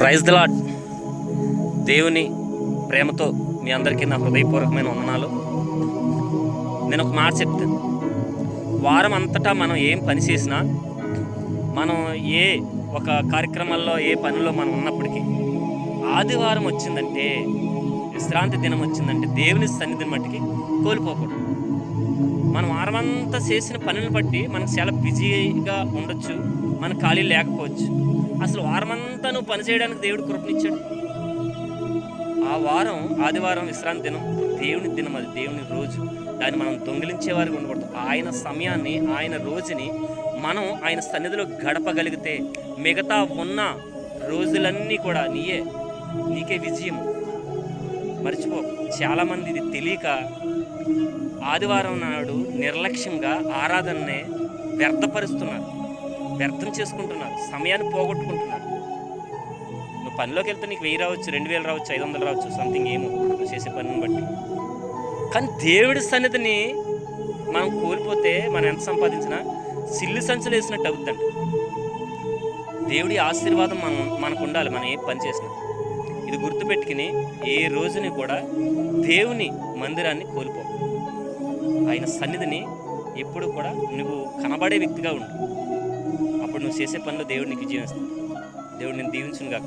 Praise the lord దేవుని ప్రేమతో మీ అందరికీ నా హృదయపూర్వకమైన వందనాలు. నేను ఒక మాట చెప్తాను వారం అంతటా మనం ఏం పని చేసినా మనం ఏ ఒక కార్యక్రమాల్లో ఏ పనిలో మనం ఉన్నప్పటికీ ఆదివారం వచ్చిందంటే విశ్రాంతి దినం వచ్చిందంటే దేవుని సన్నిధిని మట్టికి కోల్పోకూడదు. మనం వారమంతా చేసిన పనులను బట్టి మనం చాలా బిజీగా ఉండొచ్చు. మన ఖాళీ లేకపోవచ్చు. అసలు వారమంతా నువ్వు పనిచేయడానికి దేవుడు కృపనిచ్చాడు. ఆ వారం ఆదివారం విశ్రాంతి దినం దేవుని దినం అది దేవుని రోజు. దాన్ని మనం దొంగిలించే వారికి ఉండకూడదు. ఆయన సమయాన్ని ఆయన రోజుని మనం ఆయన సన్నిధిలో గడపగలిగితే మిగతా ఉన్న రోజులన్నీ కూడా నీయే నీకే విజయం మర్చిపో చాలామంది ఇది తెలియక ఆదివారం నాడు నిర్లక్ష్యంగా ఆరాధననే వ్యర్థపరుస్తున్నారు. వ్యర్థం చేసుకుంటున్నారు. సమయాన్ని పోగొట్టుకుంటున్నారు. నువ్వు పనిలోకి వెళ్తే నీకు వెయ్యి రావచ్చు రెండు వేలు రావచ్చు ఐదు వందలు రావచ్చు సంథింగ్ ఏమో. నువ్వు చేసే పనిని బట్టి. కానీ దేవుడి సన్నిధిని మనం కోల్పోతే మనం ఎంత సంపాదించినా సిల్లు సంచులు వేసినట్టు అవుద్దంట. దేవుడి ఆశీర్వాదం మనం మనకు ఉండాలి మనం ఏ పని చేసినా. ఇది గుర్తుపెట్టుకుని ఏ రోజుని కూడా దేవుని మందిరాన్ని కోల్పో ఆయన సన్నిధిని ఎప్పుడు కూడా నువ్వు కనబడే వ్యక్తిగా ఉండు. అప్పుడు నువ్వు చేసే పనిలో దేవుడు నీకు విజయం ఇస్తాడు దేవుడు నేను దీవించును కాక